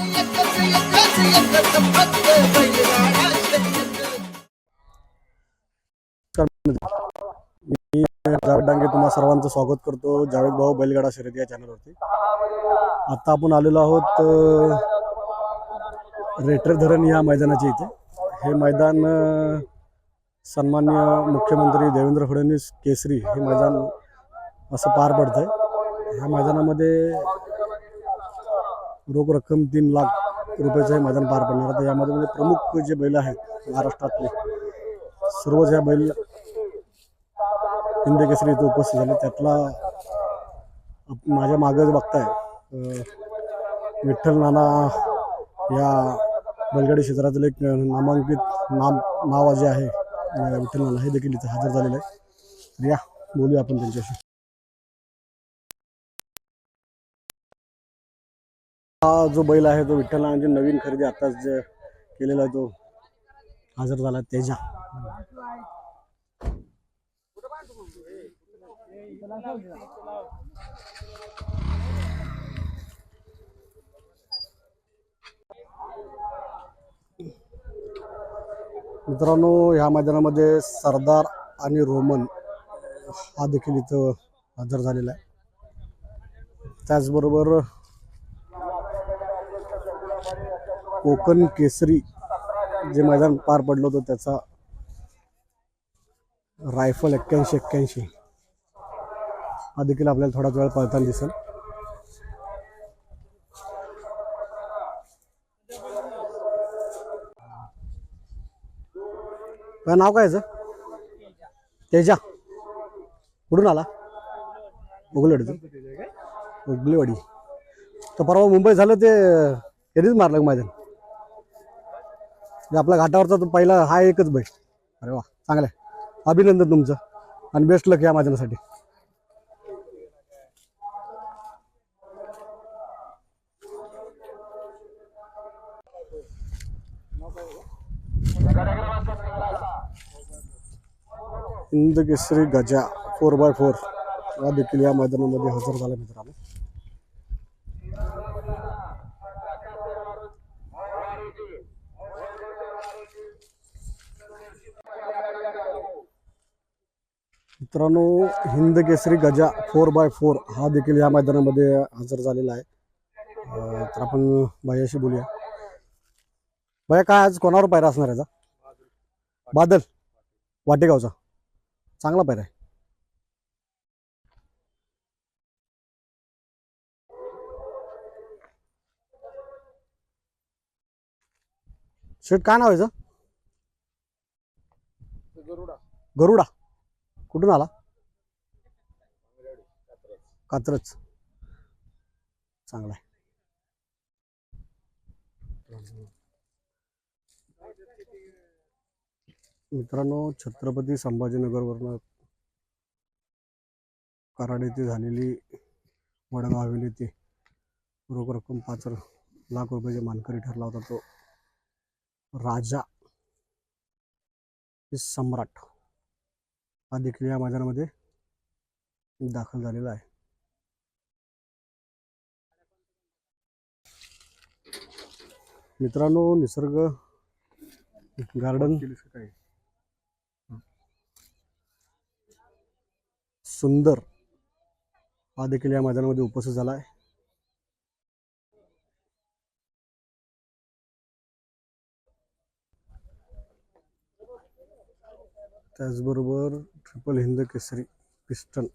मी जावेद डांगे तुम्हा सर्वांचं स्वागत करतो. जावेद भाऊ बैलगाडा शर्यत या चॅनलवरती. आता आपण आलेलो आहोत रेटर धरण या मैदानाच्या इथे. हे मैदान सन्मान्य मुख्यमंत्री देवेंद्र फडणवीस केसरी हे मैदान असं पार पडतंय. ह्या मैदानामध्ये रोख रक्कम तीन लाख रुपयाचं हे मैदान पार पडणार. आहे यामध्ये म्हणजे प्रमुख जे बैल आहेत महाराष्ट्रातले सर्वच ह्या बैल हिंद केसरी इथे उपस्थित झाले. त्यातला आप- माझ्या मागं बघताय विठ्ठल नाना या बैलगाडी क्षेत्रातील एक नामांकित नाम नाव जे आहे विठ्ठल नाना हे देखील इथं हजर झालेलं आहे. या बोलूया आपण त्यांच्याशी. हा जो बैल आहे तो विठ्ठल नवीन खरेदी आताच जे केलेला आहे तो हजर झाला तेजा. मित्रांनो ह्या मैदानामध्ये सरदार आणि रोमन हा देखील इथं हजर झालेला आहे. त्याचबरोबर कोकण केसरी जे मैदान पार पडलं होतं त्याचा रायफल एक्क्याऐंशी एक्क्याऐंशी. हा देखील आपल्याला थोडाच वेळ पळताना दिसेल. काय नाव काय याचं? तेजा. कुठून आला? उगलेवाडी उगलेवाडी तर परवा मुंबई झालं ते त्यांनीच मारलं मैदान? म्हणजे आपल्या घाटावरचा तो पहिला हा एकच बैल. अरे वा चांगलं आहे. अभिनंदन तुमचं. आणि बेस्ट लक या मैदानासाठी. इंदकेसरी गजा फोर बाय फोर या देखील या मैदानामध्ये हजर झाला मित्रांनो. मित्रांनो Hind Kesari Gaja four by four हा देखील या मैदानामध्ये हजर झालेला आहे. तर आपण भैयाशी बोलूया. भैया काय आज कोणावर पायरा असणार याचा बादल. वाटेगावचा. चांगला पायरा आहे. शेट काय नाव आहे गरुडा गरुडा. कुठून आला? कात्रच चांगला आहे मित्रांनो छत्रपती संभाजीनगरवरनं कराड येथे झालेली वडगाव हवेली येथे रोख रक्कम पाच लाख रुपयाचे मानकरी ठरला होता. तो राजा हे सम्राट. हा देखील या मैदानामध्ये दाखल झालेला आहे. मित्रांनो निसर्ग गार्डन सुंदर हा देखील या मैदानामध्ये उपस्थित झाला आहे. त्याचबरोबर ट्रिपल हिंद केसरी पिस्टन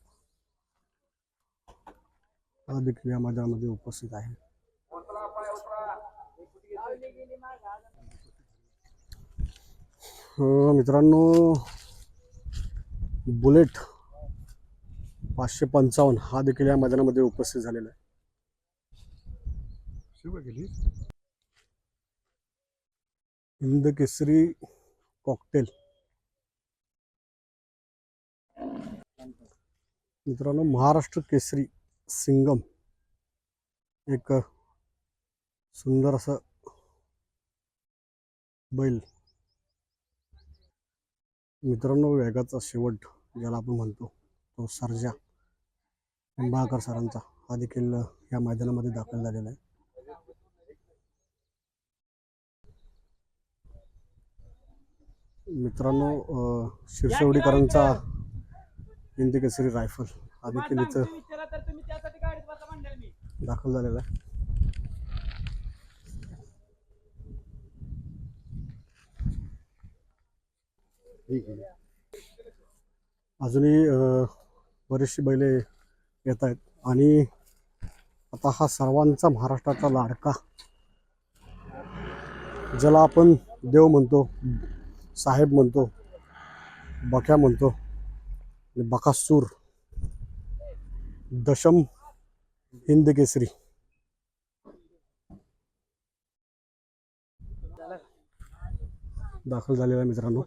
हा देखील या मैदानामध्ये उपस्थित आहे. मित्रांनो बुलेट पाचशे पंचावन्न हा देखील या मैदानामध्ये उपस्थित झालेला आहे. हिंद केसरी कॉकटेल मित्रांनो महाराष्ट्र केसरी सिंगम. एक सुंदर असं बैल. मित्रांनो वेगाचा शेवट ज्याला आपण म्हणतो तो सर्जा. निंबाळकर सरांचा हा देखील या मैदानामध्ये दाखल झालेला आहे. मित्रांनो शिरसवडीकरांचा हिंदी केसरी रायफल. हा देखील इथं दाखल झालेला आहे. अजूनही अं, बरीचशी बैले येत आहेत. आणि आता हा सर्वांचा महाराष्ट्राचा लाडका. ज्याला आपण देव म्हणतो साहेब म्हणतो बक्या म्हणतो बकासूर दशम हिंद केसरी दाखल झालेला आहे मित्रांनो